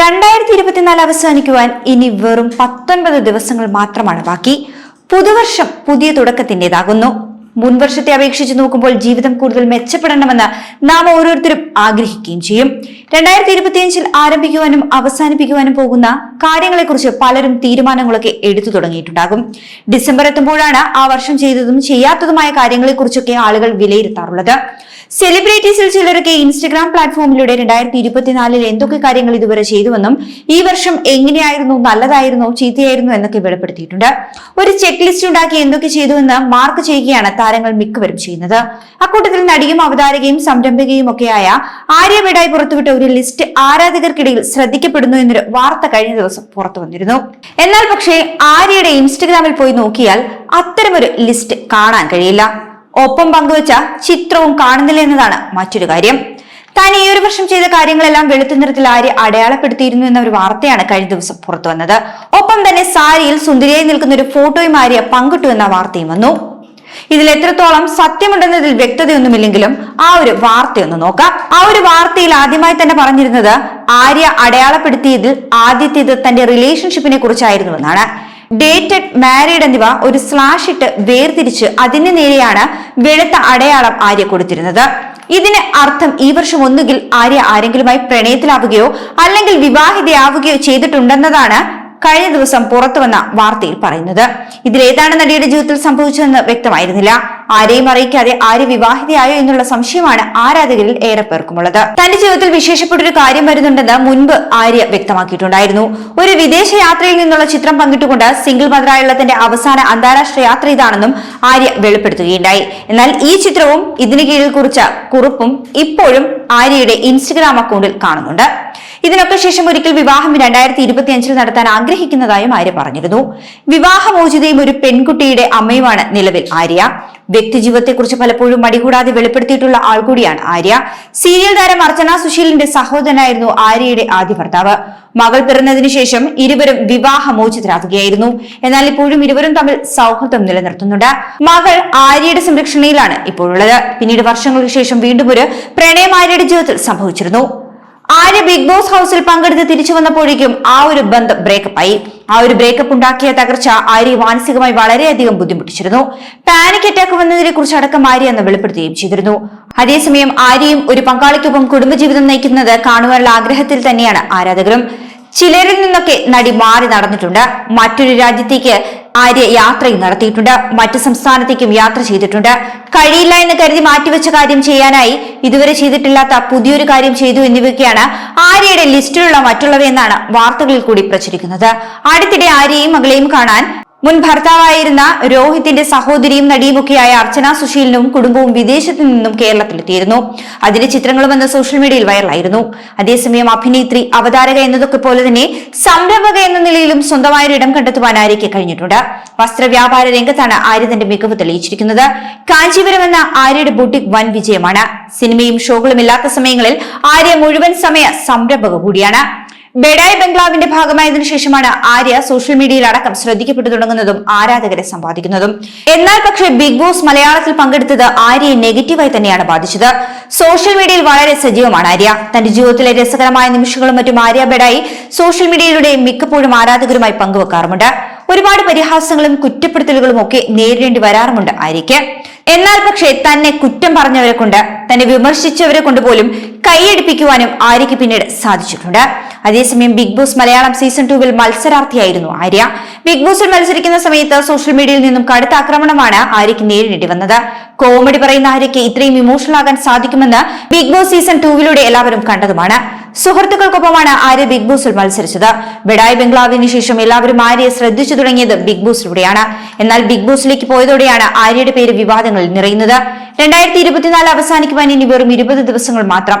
രണ്ടായിരത്തി ഇരുപത്തിനാല് അവസാനിക്കുവാൻ ഇനി വെറും പത്തൊൻപത് ദിവസങ്ങൾ മാത്രമാണ് ബാക്കി. പുതുവർഷം പുതിയ തുടക്കത്തിന്റെതാകുന്നു. മുൻവർഷത്തെ അപേക്ഷിച്ച് നോക്കുമ്പോൾ ജീവിതം കൂടുതൽ മെച്ചപ്പെടണമെന്ന് നാം ഓരോരുത്തരും ആഗ്രഹിക്കുകയും ചെയ്യും. രണ്ടായിരത്തി ഇരുപത്തിയഞ്ചിൽ ആരംഭിക്കുവാനും അവസാനിപ്പിക്കുവാനും പോകുന്ന കാര്യങ്ങളെക്കുറിച്ച് പലരും തീരുമാനങ്ങളൊക്കെ എടുത്തു തുടങ്ങിയിട്ടുണ്ടാകും. ഡിസംബർ എത്തുമ്പോഴാണ് ആ വർഷം ചെയ്തതും ചെയ്യാത്തതുമായ കാര്യങ്ങളെക്കുറിച്ചൊക്കെ ആളുകൾ വിലയിരുത്താറുള്ളത്. സെലിബ്രിറ്റീസിൽ ചിലരൊക്കെ ഇൻസ്റ്റഗ്രാം പ്ലാറ്റ്ഫോമിലൂടെ രണ്ടായിരത്തി ഇരുപത്തിനാലിൽ എന്തൊക്കെ കാര്യങ്ങൾ ഇതുവരെ ചെയ്തുവെന്നും ഈ വർഷം എങ്ങനെയായിരുന്നു നല്ലതായിരുന്നോ ചീത്തയായിരുന്നു എന്നൊക്കെ വെളിപ്പെടുത്തിയിട്ടുണ്ട്. ഒരു ചെക്ക് ലിസ്റ്റ് ഉണ്ടാക്കി എന്തൊക്കെ ചെയ്തുവെന്ന് മാർക്ക് ചെയ്യുകയാണ് താരങ്ങൾ മിക്കവരും ചെയ്യുന്നത്. അക്കൂട്ടത്തിൽ നടിയും അവതാരകയും സംരംഭകയും ഒക്കെയായ ആര്യ പുറത്തുവിട്ട ഒരു ലിസ്റ്റ് ആരാധകർക്കിടയിൽ ശ്രദ്ധിക്കപ്പെടുന്നു എന്നൊരു വാർത്ത കഴിഞ്ഞ ദിവസം പുറത്തു വന്നിരുന്നു. എന്നാൽ പക്ഷേ ആര്യയുടെ ഇൻസ്റ്റഗ്രാമിൽ പോയി നോക്കിയാൽ അത്തരമൊരു ലിസ്റ്റ് കാണാൻ കഴിയില്ല. ഒപ്പം പങ്കുവച്ച ചിത്രവും കാണുന്നില്ല എന്നതാണ് മറ്റൊരു കാര്യം. താൻ ഈ ഒരു വർഷം ചെയ്ത കാര്യങ്ങളെല്ലാം വെളുത്ത നിറത്തിൽ ആര്യ അടയാളപ്പെടുത്തിയിരുന്നു എന്ന ഒരു വാർത്തയാണ് കഴിഞ്ഞ ദിവസം പുറത്തു വന്നത്. ഒപ്പം തന്നെ സാരിയിൽ സുന്ദരിയായി നിൽക്കുന്ന ഒരു ഫോട്ടോയും ആര്യ പങ്കിട്ടു എന്ന വാർത്തയും വന്നു. ഇതിൽ എത്രത്തോളം സത്യമുണ്ടെന്നതിൽ വ്യക്തതയൊന്നുമില്ലെങ്കിലും ആ ഒരു വാർത്തയൊന്ന് നോക്കാം. ആ ഒരു വാർത്തയിൽ ആദ്യമായി തന്നെ പറഞ്ഞിരുന്നത് ആര്യ അടയാളപ്പെടുത്തിയതിൽ ആദ്യത്തേത് തന്റെ റിലേഷൻഷിപ്പിനെ കുറിച്ചായിരുന്നുവെന്നാണ്. ഡേറ്റഡ് മാരീഡ് എന്നിവ ഒരു സ്ലാഷ് ഇട്ട് വേർതിരിച്ച് അതിന് നേരെയാണ് വെളുത്ത അടയാളം ആര്യ കൊടുത്തിരുന്നത്. ഇതിന് അർത്ഥം ഈ വർഷം ഒന്നുകിൽ ആര്യ ആരെങ്കിലുമായി പ്രണയത്തിലാവുകയോ അല്ലെങ്കിൽ വിവാഹിതയാവുകയോ ചെയ്തിട്ടുണ്ടെന്നതാണ് കഴിഞ്ഞ ദിവസം പുറത്തുവന്ന വാർത്തയിൽ പറയുന്നത്. ഇതിലേതാണ് നടിയുടെ ജീവിതത്തിൽ സംഭവിച്ചതെന്ന് വ്യക്തമായിരുന്നില്ല. ആരെയും അറിയിക്കാതെ ആര് വിവാഹിതയായോ എന്നുള്ള സംശയമാണ് ആരാധകരിൽ ഏറെ പേർക്കുമുള്ളത്. തന്റെ ജീവിതത്തിൽ വിശേഷപ്പെട്ടൊരു കാര്യം വരുന്നുണ്ടെന്ന് മുൻപ് ആര്യ വ്യക്തമാക്കിയിട്ടുണ്ടായിരുന്നു. ഒരു വിദേശ യാത്രയിൽ നിന്നുള്ള ചിത്രം പങ്കിട്ടുകൊണ്ട് സിംഗിൾ മദറായുള്ള തന്റെ അവസാന അന്താരാഷ്ട്ര യാത്ര ഇതാണെന്നും ആര്യ വെളിപ്പെടുത്തുകയുണ്ടായി. എന്നാൽ ഈ ചിത്രവും ഇതിന് കീഴിൽ കുറിച്ച കുറിപ്പും ഇപ്പോഴും ആര്യയുടെ ഇൻസ്റ്റഗ്രാം അക്കൗണ്ടിൽ കാണുന്നുണ്ട്. ഇതിനൊക്കെ ശേഷം ഒരിക്കൽ വിവാഹം രണ്ടായിരത്തി ഇരുപത്തി അഞ്ചിൽ നടത്താൻ ആഗ്രഹിക്കുന്നതായും ആര്യ പറഞ്ഞിരുന്നു. വിവാഹമോചിതയും ഒരു പെൺകുട്ടിയുടെ അമ്മയുമാണ് നിലവിൽ ആര്യ. വ്യക്തിജീവിതത്തെക്കുറിച്ച് പലപ്പോഴും മടികൂടാതെ വെളിപ്പെടുത്തിയിട്ടുള്ള ആൾ കൂടിയാണ് ആര്യ. സീരിയൽ താരം അർച്ചന സുശീലിന്റെ സഹോദരനായിരുന്നു ആര്യയുടെ ആദ്യ ഭർത്താവ്. മകൾ പിറന്നതിനു ശേഷം ഇരുവരും വിവാഹമോചിതരാകുകയായിരുന്നു. എന്നാൽ ഇപ്പോഴും ഇരുവരും തമ്മിൽ സൗഹൃദം നിലനിർത്തുന്നുണ്ട്. മകൾ ആര്യയുടെ സംരക്ഷണയിലാണ് ഇപ്പോഴുള്ളത്. പിന്നീട് വർഷങ്ങൾക്ക് ശേഷം വീണ്ടും ഒരു പ്രണയം ആര്യയുടെ ജീവിതത്തിൽ സംഭവിച്ചിരുന്നു. ആര്യ ബിഗ് ബോസ് ഹൗസിൽ പങ്കെടുത്ത് തിരിച്ചു വന്നപ്പോഴേക്കും ആ ഒരു ബന്ധം ബ്രേക്കപ്പ് ആയി ആ ഒരു ബ്രേക്കപ്പ് ഉണ്ടാക്കിയ തകർച്ച ആര്യ മാനസികമായി വളരെയധികം ബുദ്ധിമുട്ടിച്ചിരുന്നു. പാനിക് അറ്റാക്ക് വന്നതിനെ കുറിച്ച് അടക്കം ആര്യ എന്ന് വെളിപ്പെടുത്തുകയും ചെയ്തിരുന്നു. അതേസമയം ആര്യയും ഒരു പങ്കാളിക്കൊപ്പം കുടുംബജീവിതം നയിക്കുന്നത് കാണുവാനുള്ള ആഗ്രഹത്തിൽ തന്നെയാണ് ആരാധകരും. ചിലരിൽ നിന്നൊക്കെ നടി മാറി നടന്നിട്ടുണ്ട്. മറ്റൊരു രാജ്യത്തേക്ക് ആര്യ യാത്രയും നടത്തിയിട്ടുണ്ട്. മറ്റു സംസ്ഥാനത്തേക്കും യാത്ര ചെയ്തിട്ടുണ്ട്. കഴിയില്ല എന്ന് കരുതി മാറ്റിവെച്ച കാര്യം ചെയ്യാനായി ഇതുവരെ ചെയ്തിട്ടില്ലാത്ത പുതിയൊരു കാര്യം ചെയ്തു എന്നിവയൊക്കെയാണ് ആര്യയുടെ ലിസ്റ്റിലുള്ള മറ്റുള്ളവയെന്നാണ് വാർത്തകളിൽ കൂടി പ്രചരിക്കുന്നത്. അടുത്തിടെ ആര്യയും മകളെയും കാണാൻ മുൻ ഭർത്താവായിരുന്ന രോഹിത്തിന്റെ സഹോദരിയും നടിയുമൊക്കെയായ അർച്ചന സുശീലിനും കുടുംബവും വിദേശത്തു നിന്നും കേരളത്തിലെത്തിയിരുന്നു. അതിന്റെ ചിത്രങ്ങളും എന്ന സോഷ്യൽ മീഡിയയിൽ വൈറലായിരുന്നു. അതേസമയം അഭിനേത്രി അവതാരക എന്നതൊക്കെ പോലെ തന്നെ സംരംഭക എന്ന നിലയിലും സ്വന്തമായ ഒരു ഇടം കണ്ടെത്തുവാൻ ആര്യയ്ക്ക് കഴിഞ്ഞിട്ടുണ്ട്. വസ്ത്രവ്യാപാര രംഗത്താണ് ആര്യ തന്റെ മികവ് തെളിയിച്ചിരിക്കുന്നത്. കാഞ്ചീപുരം എന്ന ആര്യയുടെ ബുട്ടിക് വൻ വിജയമാണ്. സിനിമയും ഷോകളും ഇല്ലാത്ത സമയങ്ങളിൽ ആര്യ മുഴുവൻ സമയ സംരംഭക കൂടിയാണ്. ബെഡായ് ബംഗ്ലാവിന്റെ ഭാഗമായതിനു ശേഷമാണ് ആര്യ സോഷ്യൽ മീഡിയയിൽ അടക്കം ശ്രദ്ധിക്കപ്പെട്ടു തുടങ്ങുന്നതും ആരാധകരെ സമ്പാദിക്കുന്നതും. എന്നാൽ പക്ഷേ ബിഗ് ബോസ് മലയാളത്തിൽ പങ്കെടുത്തത് ആര്യയെ നെഗറ്റീവായി തന്നെയാണ് ബാധിച്ചത്. സോഷ്യൽ മീഡിയയിൽ വളരെ സജീവമാണ് ആര്യ. തന്റെ ജീവിതത്തിലെ രസകരമായ നിമിഷങ്ങളും മറ്റും ആര്യ ബെഡായി സോഷ്യൽ മീഡിയയിലൂടെ മിക്കപ്പോഴും ആരാധകരുമായി പങ്കുവെക്കാറുമുണ്ട്. ഒരുപാട് പരിഹാസങ്ങളും കുറ്റപ്പെടുത്തലുകളും ഒക്കെ നേരിടേണ്ടി വരാറുമുണ്ട് ആര്യയ്ക്ക്. എന്നാൽ പക്ഷേ തന്നെ കുറ്റം പറഞ്ഞവരെ കൊണ്ട് തന്നെ വിമർശിച്ചവരെ കൊണ്ട് പോലും കൈയടിപ്പിക്കുവാനും ആര്യയ്ക്ക് പിന്നീട് സാധിച്ചിട്ടുണ്ട്. അതേസമയം ബിഗ് ബോസ് മലയാളം സീസൺ ടൂവിൽ മത്സരാർത്ഥിയായിരുന്നു ആര്യ. ബിഗ് ബോസിൽ മത്സരിക്കുന്ന സമയത്ത് സോഷ്യൽ മീഡിയയിൽ നിന്നും കടുത്ത ആക്രമണമാണ് ആര്യയ്ക്ക് നേരിടേണ്ടി വന്നത്. കോമഡി പറയുന്ന ആര്യയ്ക്ക് ഇത്രയും ഇമോഷണൽ ആകാൻ സാധിക്കുമെന്ന് ബിഗ് ബോസ് സീസൺ ടൂവിലൂടെ എല്ലാവരും കണ്ടതുമാണ്. സുഹൃത്തുക്കൾക്കൊപ്പമാണ് ആര്യ ബിഗ് ബോസിൽ മത്സരിച്ചത്. ബെഡായ് ബംഗ്ലാവിന് ശേഷം എല്ലാവരും ആര്യയെ ശ്രദ്ധിച്ചു തുടങ്ങിയത് ബിഗ് ബോസിലൂടെയാണ്. എന്നാൽ ബിഗ് ബോസിലേക്ക് പോയതോടെയാണ് ആര്യയുടെ പേര് വിവാദങ്ങളിൽ നിറയുന്നത്. രണ്ടായിരത്തി ഇരുപത്തിനാല് അവസാനിക്കുവാൻ ഇനി വെറും ഇരുപത് ദിവസങ്ങൾ മാത്രം.